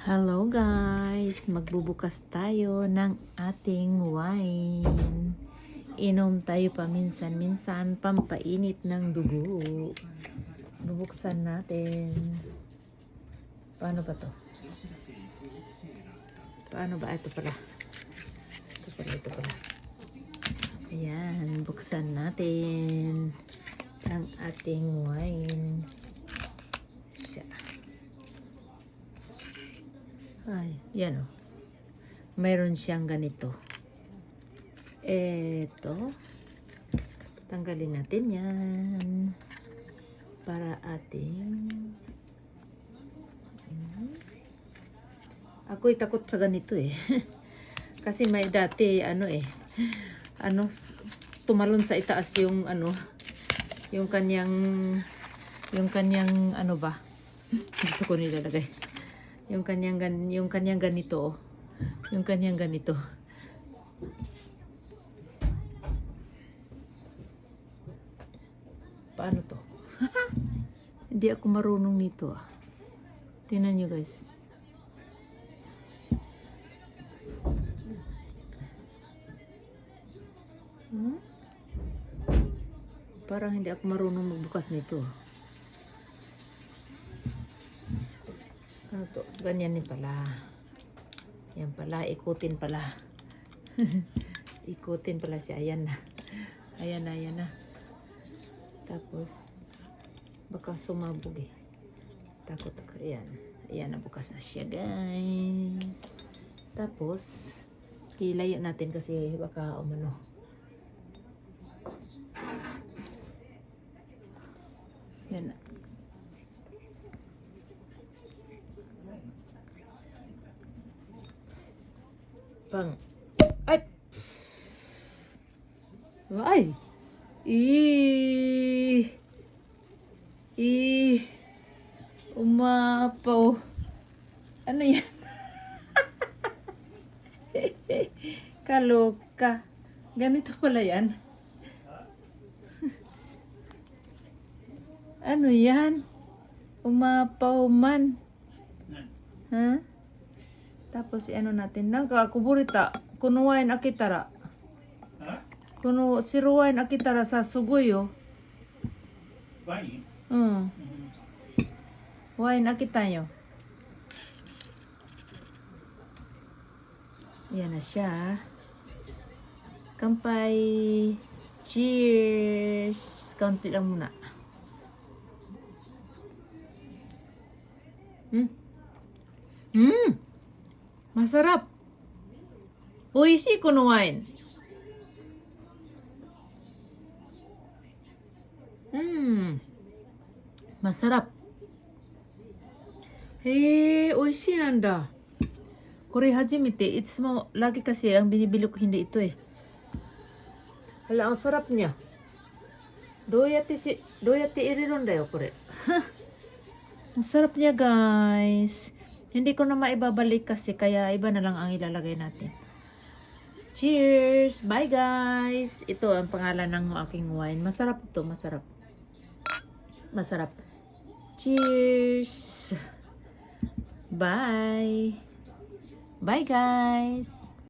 Hello guys! Magbubukas tayo ng ating wine. Inom tayo paminsan-minsan, pampainit ng dugo. Bubuksan natin. Paano ba to? Paano ba? Ito pala. Ito pala, ito pala. Ayan, buksan natin ang ating wine. Siya. Ay, yan o. Mayroon siyang ganito. Eto. Tanggalin natin yan. Para ating... Hmm. Ako'y takot sa ganito eh. Kasi may dati, ano eh, ano, tumalon sa itaas yung ano, yung kanyang, yung kanyang, ano ba, gusto ko nilalagay. Yung kanyang, gan, yung kanyang ganito, yung kanyang ganito. Paano to? Hindi ako marunong nito ah. Tingnan nyo guys. Hmm? Parang hindi ako marunong magbukas nito. Ano to? Ganyan din pala. Yan pala, ikutin pala. ikutin pala siya. Ayan na. Ayan na, ayan na. Tapos, baka sumabog eh. Takot ako. Ayan. Ayan, nabukas na siya, guys. Tapos, ilayo natin kasi baka umano. Yan na. Pang. Ay! Ay! Ih! Ih! Umapaw. Ano yan? Kaloka. Ganito pala yan. Ano yan? Umapaw man. Ha? Tapos ano natin, naka kuburita, kunuwain akitara. Ha? Kuno siruwain akitara sa suguyo. Wine? Mm. mm. Wine akitayo. Yan na siya. Kampay. Cheers! Kaunti lang muna. Hmm? Hmm! Masarap. Oishi kuno wine. Hmm. Masarap. Hey, 美味しいなんだ。これ初めて、いつもlagi kasi ang binibili ko hindi ito eh. Hala, ang sarap niya. どうやってし、どうやって入れるんだよ、これ。ang sarap niya, guys. Hindi ko na maibabalik kasi kaya iba na lang ang ilalagay natin. Cheers! Bye, guys! Ito ang pangalan ng aking wine. Masarap to, masarap. Masarap. Cheers! Bye! Bye guys!